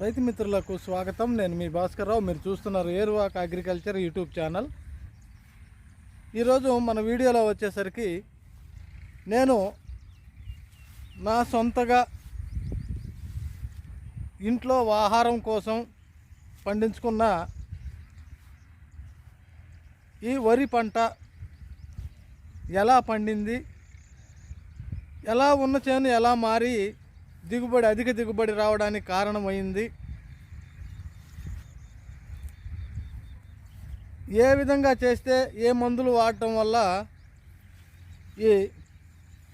రైతు మిత్రులకు స్వాగతం. నేను మీ భాస్కర్రావు. మీరు చూస్తున్నారు ఏరువాక్ అగ్రికల్చర్ యూట్యూబ్ ఛానల్. ఈరోజు మన వీడియోలో వచ్చేసరికి నేను నా సొంతగా ఇంట్లో ఆహారం కోసం పండించుకున్న ఈ వరి పంట ఎలా పండింది ఎలా ఉన్న చేను ఎలా మారి దిగుబడి అధిక దిగుబడి రావడానికి కారణమైంది. ఏ విధంగా చేస్తే ఏ మందులు వాడటం వల్ల ఈ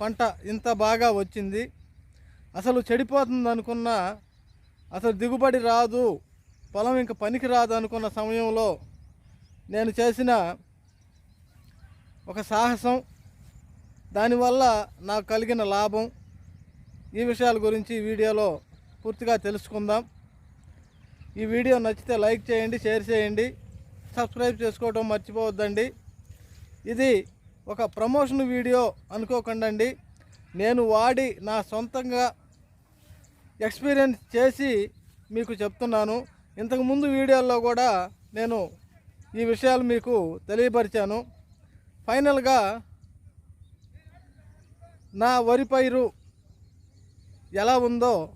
పంట ఇంత బాగా వచ్చింది? అసలు చెడిపోతుంది అనుకున్న అసలు దిగుబడి రాదు పొలం ఇంక పనికి రాదు అనుకున్న సమయంలో నేను చేసిన ఒక సాహసం దానివల్ల నాకు కలిగిన లాభం. ఈ విషయాల గురించి వీడియోలో పూర్తిగా తెలుసుకుందాం. ఈ వీడియో నచ్చితే లైక్ చేయండి షేర్ చేయండి సబ్స్క్రైబ్ చేసుకోవడం మర్చిపోవద్దండి. ఇది ఒక ప్రమోషన్ వీడియో అనుకోకండి నేను వాడి నా సొంతంగా ఎక్స్పీరియన్స్ చేసి మీకు చెప్తున్నాను. ఇంతకుముందు వీడియోల్లో కూడా నేను ఈ విషయాలు మీకు తెలియపరిచాను. ఫైనల్గా నా వరి పైరు ఎలా ఉందో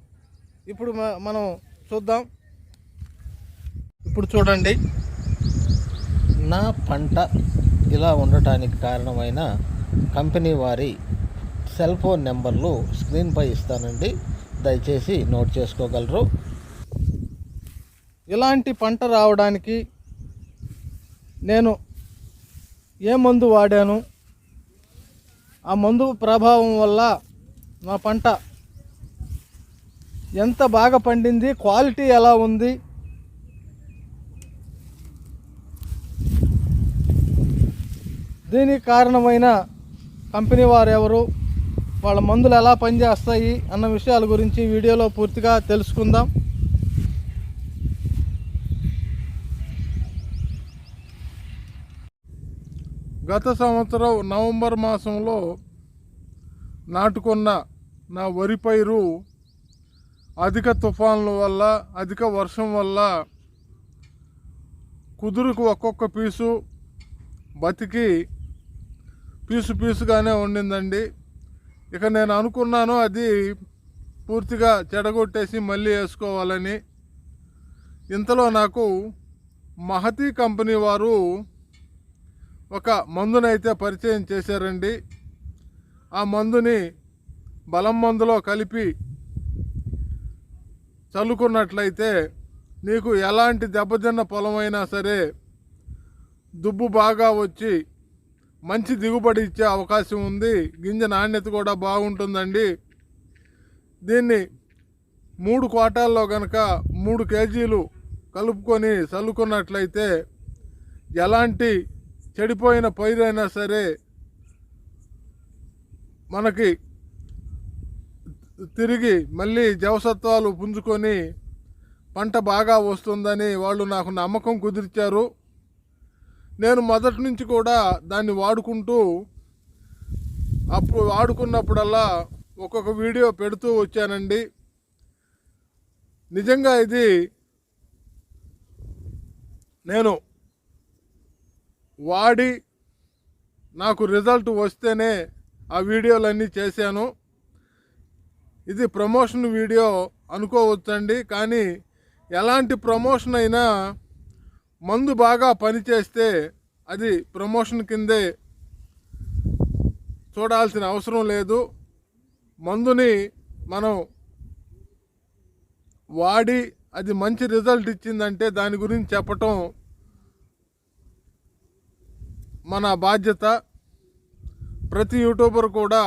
ఇప్పుడు మ- మనం చూద్దాం. ఇప్పుడు చూడండి. నా పంట ఇలా ఉండటానికి కారణమైన కంపెనీ వారి సెల్ ఫోన్ నెంబర్లు స్క్రీన్పై ఇస్తానండి. దయచేసి నోట్ చేసుకోగలరు. ఇలాంటి పంట రావడానికి నేను ఏ మందు వాడాను? ఆ మందు ప్రభావం వల్ల నా పంట ఎంత బాగా పండింది క్వాలిటీ ఎలా ఉంది? దీనికి కారణమైన కంపెనీ వారు ఎవరు వాళ్ళ మందులు ఎలా పనిచేస్తాయి అన్న విషయాల గురించి వీడియోలో పూర్తిగా తెలుసుకుందాం. గత సంవత్సరం నవంబర్ మాసంలో నాటుకున్న నా వరి పైరు అధిక తుఫాన్ల వల్ల అధిక వర్షం వల్ల కుదురుకు ఒక్కొక్క పీసు బతికి పీసు పీసుగానే ఉండిందండి. ఇక నేను అనుకున్నాను అది పూర్తిగా చెడగొట్టేసి మళ్ళీ వేసుకోవాలని. ఇంతలో నాకు మహతి కంపెనీ వారు ఒక మందునైతే పరిచయం చేశారండి. ఆ మందుని బలం మందులో కలిపి చల్లుకున్నట్లయితే నీకు ఎలాంటి దెబ్బతిన్న పొలమైనా సరే దుబ్బు బాగా వచ్చి మంచి దిగుబడి ఇచ్చే అవకాశం ఉంది. గింజ నాణ్యత కూడా బాగుంటుందండి. దీన్ని మూడు కోటాల్లో కనుక మూడు కేజీలు కలుపుకొని చల్లుకున్నట్లయితే ఎలాంటి చెడిపోయిన పైరైనా సరే మనకి తిరిగి మళ్ళీ జవసత్వాలు పుంజుకొని పంట బాగా వస్తుందని వాళ్ళు నాకు నమ్మకం కుదిర్చారు. నేను మొదటి నుంచి కూడా దాన్ని వాడుకుంటూ అప్పుడు వాడుకున్నప్పుడల్లా ఒక్కొక్క వీడియో పెడుతూ వచ్చానండి. నిజంగా ఇది నేను వాడి నాకు రిజల్ట్ వస్తేనే ఆ వీడియోలన్నీ చేశాను. ఇది ప్రమోషన్ వీడియో అనుకోవచ్చండి కానీ ఎలాంటి ప్రమోషన్ అయినా మందు బాగా పనిచేస్తే అది ప్రమోషన్ కిందే చూడాల్సిన అవసరం లేదు. మందుని మనం వాడి అది మంచి రిజల్ట్ ఇచ్చిందంటే దాని గురించి చెప్పటం మన బాధ్యత. ప్రతి యూట్యూబర్ కూడా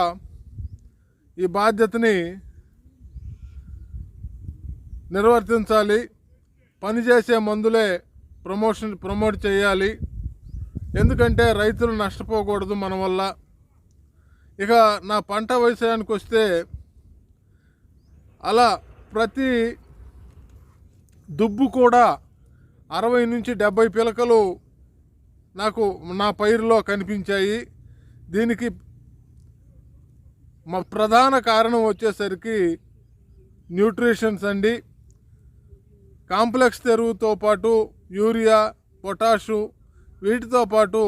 ఈ బాధ్యతని నిర్వర్తించాలి. పనిచేసే మందులే ప్రమోషన్ ప్రమోట్ చేయాలి. ఎందుకంటే రైతులు నష్టపోకూడదు మన వల్ల. ఇక నా పంట విషయానికి వస్తే అలా ప్రతి దుబ్బు కూడా అరవై నుంచి డెబ్బై పిలకలు నాకు నా పైరులో కనిపించాయి. దీనికి మా ప్రధాన కారణం వచ్చేసరికి న్యూట్రిషన్స్ అండి. కాంప్లెక్స్ ఎరువుతో పాటు యూరియా పొటాషు వీటితో పాటు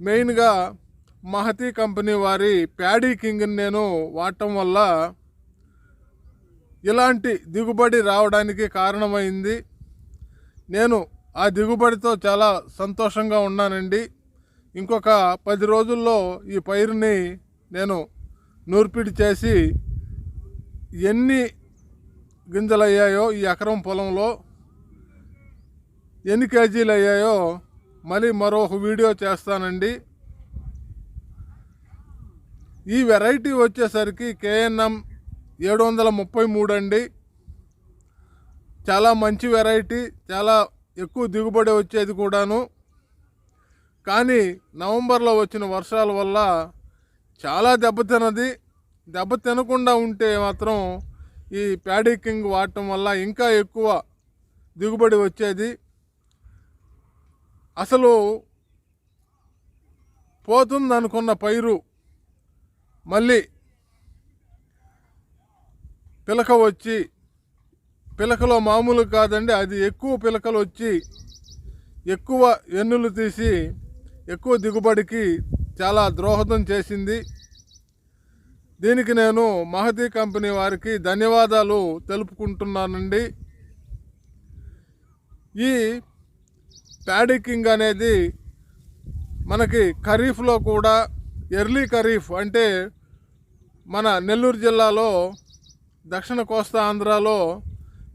మెయిన్గా మహతి కంపెనీ వారి ప్యాడీ కింగ్ని నేను వాడటం వల్ల ఇలాంటి దిగుబడి రావడానికి కారణమైంది. నేను ఆ దిగుబడితో చాలా సంతోషంగా ఉన్నానండి. ఇంకొక పది రోజుల్లో ఈ పైరుని నేను నూర్పిడి చేసి ఎన్ని గింజలు అయ్యాయో ఈ ఎకరం పొలంలో ఎన్ని కేజీలు అయ్యాయో మళ్ళీ మరొక వీడియో చేస్తానండి. ఈ వెరైటీ వచ్చేసరికి కేఎన్ఎం ఏడు వందల ముప్పై మూడు అండి. చాలా మంచి వెరైటీ చాలా ఎక్కువ దిగుబడి వచ్చేది కూడాను. కానీ నవంబర్లో వచ్చిన వర్షాల వల్ల చాలా దెబ్బతిన్నది. దెబ్బ తినకుండా ఉంటే మాత్రం ఈ ప్యాడీ కింగ్ వాడటం వల్ల ఇంకా ఎక్కువ దిగుబడి వచ్చేది. అసలు పోతుందనుకున్న పైరు మళ్ళీ పిలక వచ్చి పిలకలో మామూలు కాదండి అది ఎక్కువ పిలకలు వచ్చి ఎక్కువ ఎన్నులు తీసి ఎక్కువ దిగుబడికి చాలా ద్రోహదం చేసింది. దీనికి నేను మహదీ కంపెనీ వారికి ధన్యవాదాలు తెలుపుకుంటున్నానండి. ఈ ప్యాడికింగ్ అనేది మనకి ఖరీఫ్లో కూడా ఎర్లీ ఖరీఫ్ అంటే మన నెల్లూరు జిల్లాలో దక్షిణ కోస్తా ఆంధ్రాలో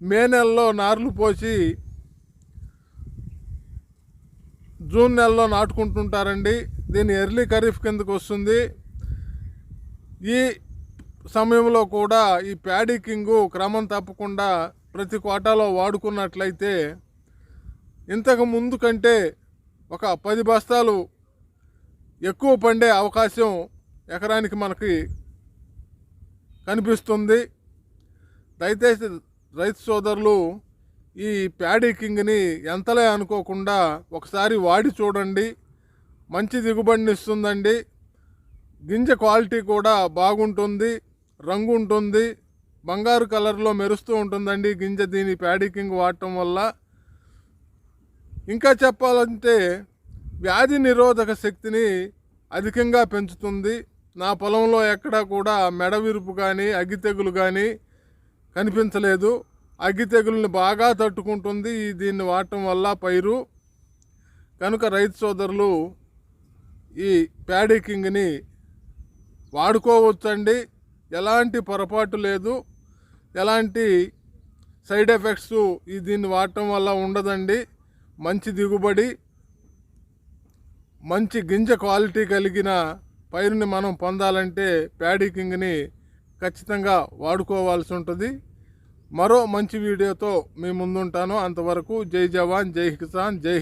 మే నెలలో నార్లు పోసి జూన్ నెలలో నాటుకుంటుంటారండి. దీని ఎర్లీ ఖరీఫ్ కిందకు వస్తుంది. ఈ సమయంలో కూడా ఈ ప్యాడీ కింగు క్రమం తప్పకుండా ప్రతి కోటాలో వాడుకున్నట్లయితే ఇంతకు ముందు కంటే ఒక పది బస్తాలు ఎక్కువ పండే అవకాశం ఎకరానికి మనకి కనిపిస్తుంది. దయచేసి రైతు సోదరులు ఈ ప్యాడీ కింగ్ని ఎంతలే అనుకోకుండా ఒకసారి వాడి చూడండి. మంచి దిగుబడిని ఇస్తుందండి గింజ క్వాలిటీ కూడా బాగుంటుంది రంగు ఉంటుంది బంగారు కలర్లో మెరుస్తూ ఉంటుందండి గింజ దీని ప్యాడికింగ్ వాడటం వల్ల. ఇంకా చెప్పాలంటే వ్యాధి నిరోధక శక్తిని అధికంగా పెంచుతుంది. నా పొలంలో ఎక్కడా కూడా మెడ విరుపు కానీ అగ్గి తెగులు కానీ కనిపించలేదు. అగ్గి తెగుల్ని బాగా తట్టుకుంటుంది. ఈ దీన్ని వాడటం వల్ల పైరు. కనుక రైతు సోదరులు ఈ ప్యాడికింగ్ని వాడుకోవచ్చండి. ఎలాంటి పొరపాటు లేదు. ఎలాంటి సైడ్ ఎఫెక్ట్స్ ఈ దీన్ని వాడటం వల్ల ఉండదండి. మంచి దిగుబడి మంచి గింజ క్వాలిటీ కలిగిన పైరుని మనం పొందాలంటే ప్యాడీ కింగ్ని ఖచ్చితంగా వాడుకోవాల్సి ఉంటుంది. మరో మంచి వీడియోతో మీ ముందుంటాను. అంతవరకు జై జవాన్ జై కిసాన్ జై